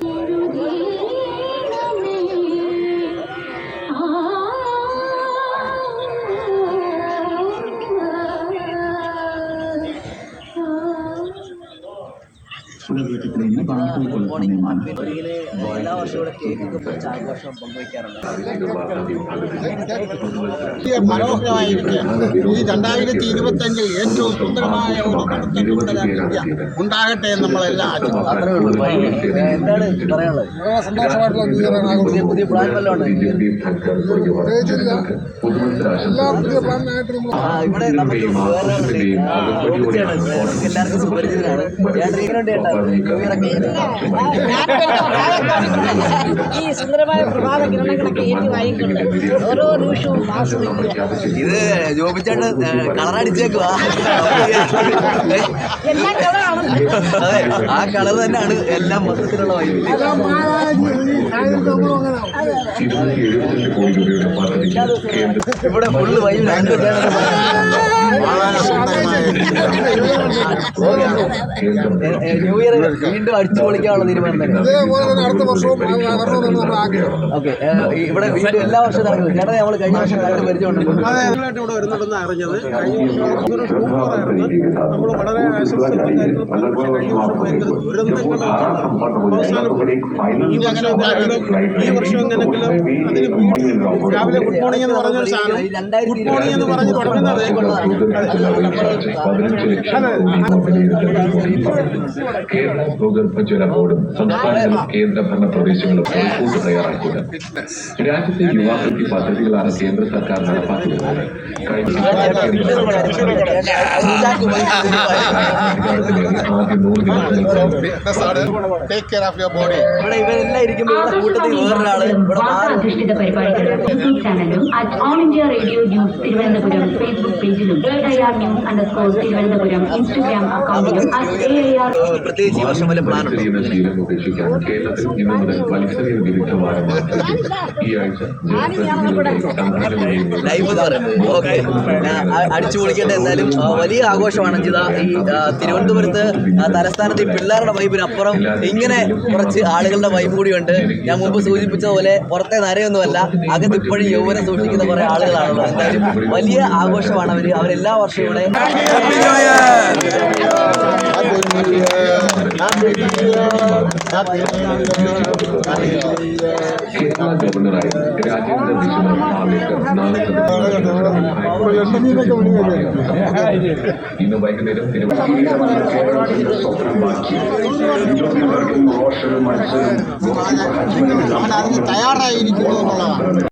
Thank you. എല്ലാ വർഷവും ആഘോഷം പങ്കുവയ്ക്കാറുണ്ട് ഈ രണ്ടായിരത്തി ഇരുപത്തി അഞ്ചിൽ ഏറ്റവും സുന്ദരമായ ഒരു ഇന്ത്യ ഉണ്ടാകട്ടെ എന്ന് നമ്മളെല്ലാം എന്താണ് പറയാനുള്ളത് പുതിയ പുതിയ പ്ലാൻ വല്ലതും ഇവിടെ നമുക്ക് എല്ലാവർക്കും സുപരിചിതനാണ് ഞാൻ ഒക്കെ ഈ സുന്ദരമായ പ്രഭാത കിരണങ്ങളൊക്കെ ഏറ്റി വായിക്കൊണ്ട് ഓരോ നിമിഷവും ഇത് ജോബിച്ചാണ്ട് കളറടിച്ചേക്കുവാ എല്ലാം കളറാണ്. അതെ ആ കളർ തന്നെയാണ് എല്ലാം മൊത്തത്തിലുള്ള വൈബ് ഇവിടെ ഫുള്ള് വൈബിലാണ് ന്യൂ ഇയർ വീണ്ടും അടിച്ചു പൊളിക്കാനുള്ള തീരുമാനം തന്നെ ഇതേപോലെ തന്നെ അടുത്ത വർഷവും വരണമെന്നാണ് നമ്മുടെ ആഗ്രഹം ഓക്കെ ഇവിടെ വീണ്ടും എല്ലാ വർഷവും നടക്കുന്നത് ചേട്ടാ നമ്മൾ കഴിഞ്ഞ വർഷം കണ്ട് പരിചയമുണ്ട്. ഇവിടെ വരുന്നുണ്ടെന്ന് അറിഞ്ഞത് നമ്മൾ വളരെ ഈ വർഷം എങ്ങനെയെങ്കിലും ഈ വർഷം എങ്ങനെയെങ്കിലും അതിന് രാവിലെ ഗുഡ് മോർണിംഗ് എന്ന് പറഞ്ഞൊരു സാധനം ഗുഡ് മോർണിംഗ് എന്ന് പറഞ്ഞ് തുടങ്ങുന്നത് കേരള ഭൂഗർഭജല ബോർഡും സംസ്ഥാന കേന്ദ്ര ഭരണ പ്രദേശങ്ങളും റിപ്പോർട്ട് തയ്യാറാക്കുക രാജ്യത്തെ യുവാക്കൾക്ക് പദ്ധതികളാണ് കേന്ദ്ര സർക്കാർ നടപ്പാക്കുന്നത് അധിഷ്ഠിത പരിപാടികൾ യൂട്യൂബ് ചാനലും All India Radio news Thiruvananthapuram Facebook പേജിലും എ അണ്ടർസ്കോർ തിരുവനന്തപുരം ഇൻസ്റ്റഗ്രാം അക്കൗണ്ടിലും പ്രത്യേകിച്ച് ഈ വർഷം വല്ല പ്ലാൻ ലൈഫ് എന്ന് പറയുന്നത്. ഓക്കെ അടിച്ചു പൊളിക്കട്ടെ എന്തായാലും. വലിയ ആഘോഷമാണ് ജിത. ഈ തിരുവനന്തപുരത്ത് തലസ്ഥാനത്ത് ഈ പിള്ളേരുടെ വൈബിനപ്പുറം ഇങ്ങനെ കുറച്ച് ആളുകളുടെ വൈബ് കൂടിയുണ്ട്. ഞാൻ മുമ്പ് സൂചിപ്പിച്ചതുപോലെ പുറത്തെ നരയൊന്നുമല്ല അകത്ത് ഇപ്പോഴും യൗവനം സൂക്ഷിക്കുന്ന കുറെ ആളുകളാണല്ലോ എന്തായാലും വലിയ ആഘോഷമാണ് അവർ അവരെല്ലാ വർഷവും ഇവിടെ കേരള ഗവർണറായി രാജേന്ദ്ര വിശ്വനാഥ് ആലേക്കർ നാളെ ഇന്ന് വൈകുന്നേരം തിരുവനന്തപുരം അവൻ അതിന് തയ്യാറായിരിക്കുന്നു എന്നുള്ളതാണ്